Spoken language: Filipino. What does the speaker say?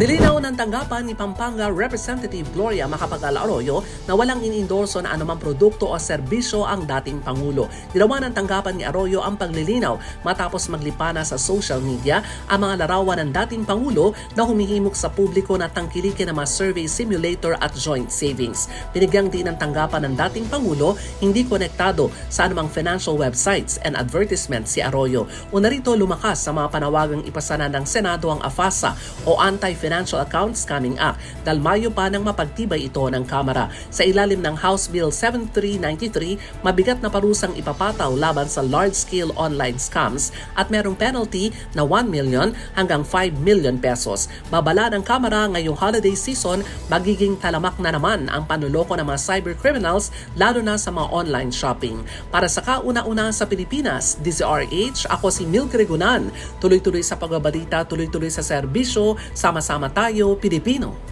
Nilinaw ng tanggapan ni Pampanga Representative Gloria Macapagal Arroyo na walang inendorso na anumang produkto o serbisyo ang dating Pangulo. Ginawa ng tanggapan ni Arroyo ang paglilinaw matapos maglipana sa social media ang mga larawan ng dating Pangulo na humihimok sa publiko na tangkilikin ng mga survey simulator at joint savings. Binigyang din ng tanggapan ng dating Pangulo hindi konektado sa anumang financial websites and advertisements si Arroyo. Una rito lumakas sa mga panawagang ipasana ng Senado ang AFASA o Anti-Financial Accounts Scamming Act dahil Mayo pa nang mapagtibay ito ng Kamara. Sa ilalim ng House Bill 7393, mabigat na parusang ipapataw laban sa large-scale online scams at merong penalty na 1 million hanggang 5 million pesos. Babala ng Kamara ngayong holiday season, magiging talamak na naman ang panuloko ng mga cyber criminals lalo na sa mga online shopping. Para sa kauna-una sa Pilipinas, DZRH, ako si Milk Regunan. Tuloy-tuloy sa pagbabalita, tuloy-tuloy sa serbisyo, sama-sama tayo, Pilipino.